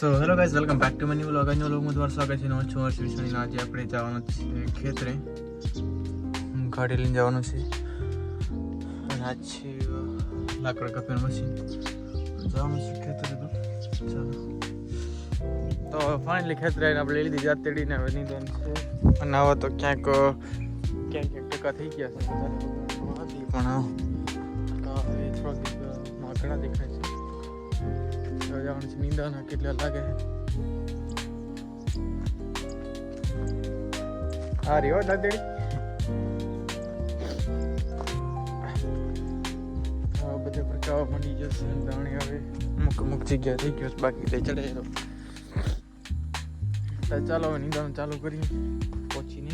So hello guys welcome back to money vlog આજનો વ્લોગમાં તમારું સ્વાગત છે હું છું હર્ષ વિશાણીને આજે આપણે જવાનું છે ખેતરે ગાડી લઈને જવાનું છે અને આજ છે લાકડ કાપીનું મશીન જવાનું છે ખેતરે તો તો ફાઇનલી ખેતરે આવીને આપણે લીધી જાત તેડીને હવે નીંદવાનું છે અને આવા તો ક્યાંક ક્યાંક ક્યાંક ટકા થઈ ગયા છે પણ હવે થોડાક ઘણા દેખાય છે જવાનું છે. નીંદાના કેટલા લાગે હા રહ્યો દાદેડી હવે બધે પ્રકાવા માંડી જશે દાણી હવે અમુક અમુક જગ્યા થઈ ગયો છે, બાકી તે ચડે તો ચાલો હવે નીંદાનું ચાલુ કરી પહોંચીને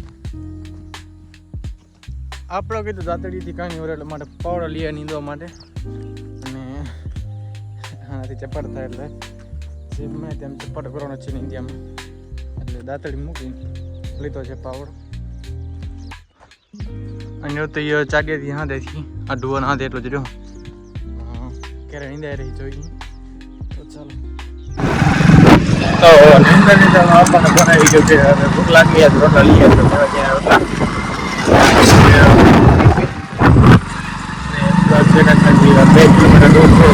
આપણો કીધું દાતડીથી કાંઈ વરે એટલે માટે પાવડા લઈએ નીંદવા માટે. અને આનાથી ચપટ થાય એટલે જે મેં તેમ ચપટ કરવાનો છે ઇન્ડિયામાં. એટલે દાંતડી મૂકીને લીધો છે પાવડો. અને તો એ ચાગેથી હાથેથી આ ડુવાનો હાથે એટલો જ રહ્યો. ક્યારે નીંદાઈ રહી જોઈએ. તો ચાલો. તો નીંદર નીંદર આપણને બનાવી ગયો છે. ભૂખ લાગી યાદ રોટલા લઈએ તો ત્યાં રોટલા. ને દસ સેકન્ડ બે કિલોમીટર દૂર છે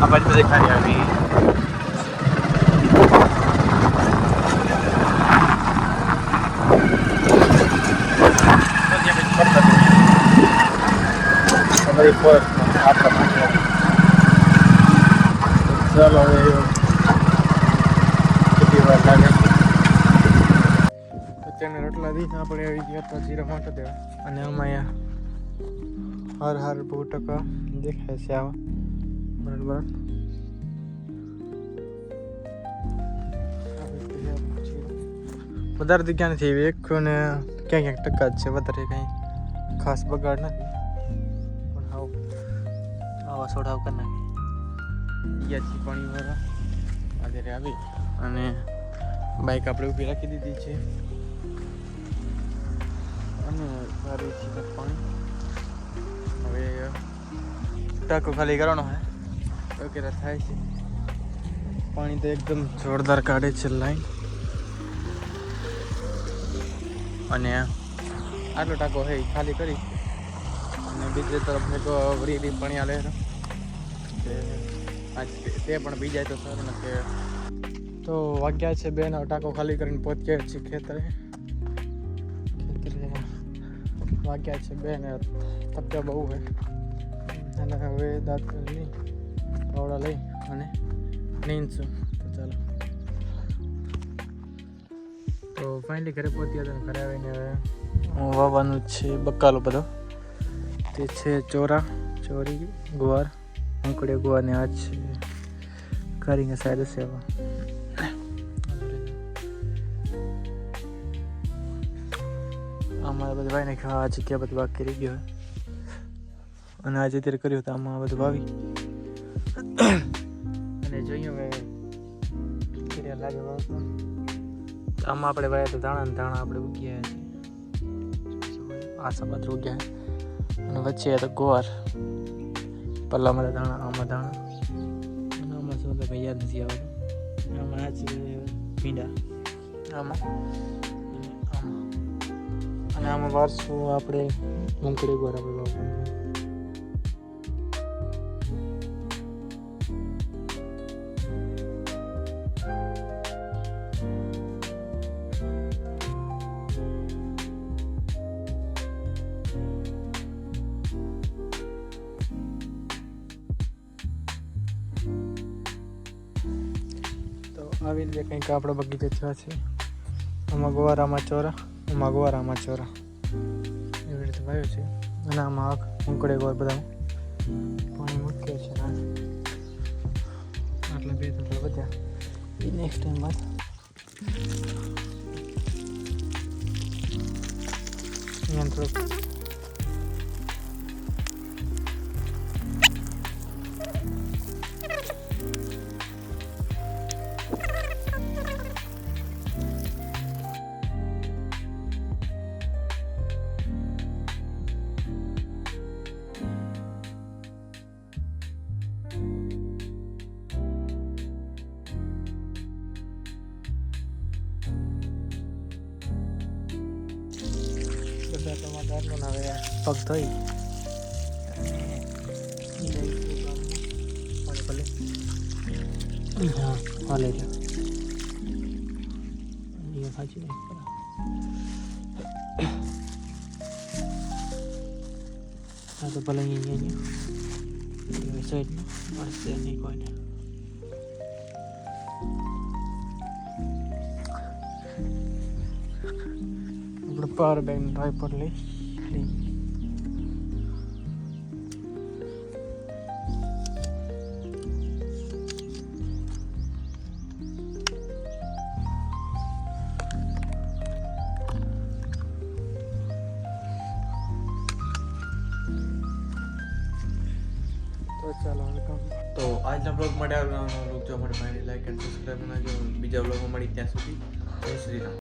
આ બાજુ બધે ખાલી આવી બધી ફોરેસ્ટમાં આપણા માટે ચાલો હવે કેટલી વાર લાગે અત્યારના રોટલા દી આપણે આવી ગયા હતા જીરા માટે દેવા અને આમાં અહીંયા હર હર બહુ ટકા દેખાય છે આવા બરાબર વધારે જગ્યા નથી એવી એક ને ક્યાંક ક્યાંક ટકા જ છે, વધારે કંઈ ખાસ બગાડ નથી. પણ આવો આવા સોડાવ કરી નાખી ગયા છીએ પાણી વાળા અત્યારે આવી અને બાઇક આપણે ઊભી રાખી દીધી છે. અને સારી છે પાણી. હવે ટાંકો ખાલી કરવાનો હે વગેરે થાય છે. પાણી તો એકદમ જોરદાર કાઢે છે લાઈન અને આટલો ટાંકો હે ખાલી કરી. અને બીજી તરફ એક બી પાણી આ તે પણ બી જાય તો સારું કે તો વાગ્યા છે બેનો, ટાંકો ખાલી કરીને પહોંચ્યા છીએ ખેતરે. ખેતરે વાગ્યા છે બે ને તપ્યા બહુ હે. અને હવે દાંત લઈ પાવડા લઈ અને નીંદશું. તો ચાલો. તો ફાઇનલી ઘરે પહોંચ્યા હતા ઘરે આવીને હવે વાવવાનું છે બકાલો બધો. તે છે ચોરા ચોરી ગુવાર અંકડે ગુવાર ને આ છે. કરીને સાઈડ સેવા. અમારા બધું ભાઈને આ જગ્યા બધું બાકી રહી ગયો અને આજે અત્યારે કર્યું તો આમાં બધું વાવી. અને જોઈએ હવે લાગે વાવતા આમાં આપણે વાયા તો ધાણા દાણા આપણે ઉગ્યા છે. આ સમાત ઉગ્યા અને વચ્ચે તો ગોવાર પલ્લામાં ધાણા આમાં ધાણા. આમાં શું તો ભાઈ યાદ નથી આવતું. આમાં આ છે ભીંડા. આમાં? આમાં. અને આમાં વારસું આપણે મૂંગફળી ગોળ આપણે આવી રીતે કંઈક આપણો બગીચો થયો છે આમાં ગોવારામાં ચોરા આમાં ગોવારામાં ચોરા. એવી રીતે વાયો છે. અને આમાં આગ ઉંકડે ગોર બધા પાણી મૂક્યો છે આટલા બે તો બધા. એ નેક્સ્ટ ટાઈમ બાદ અહીંયા થોડુંક તમારા ઘરનું ના હવે પગ થઈ હા હાલે છે એ સાચી નહીં હા તો ભલે અહીંયા અહીંયા સાઈડમાં મળશે નહીં કોઈને આપણે પાવર બેંક ડ્રાઈવ પર લઈ લઈ તો ચાલો હવે કામ તો આજના બ્લોગ માટે બ્લોગ જોવા માટે મારી લાઈક એન્ડ સબસ્ક્રાઈબ કરજો બીજા બ્લોગમાં મળી ત્યાં સુધી જય શ્રી રામ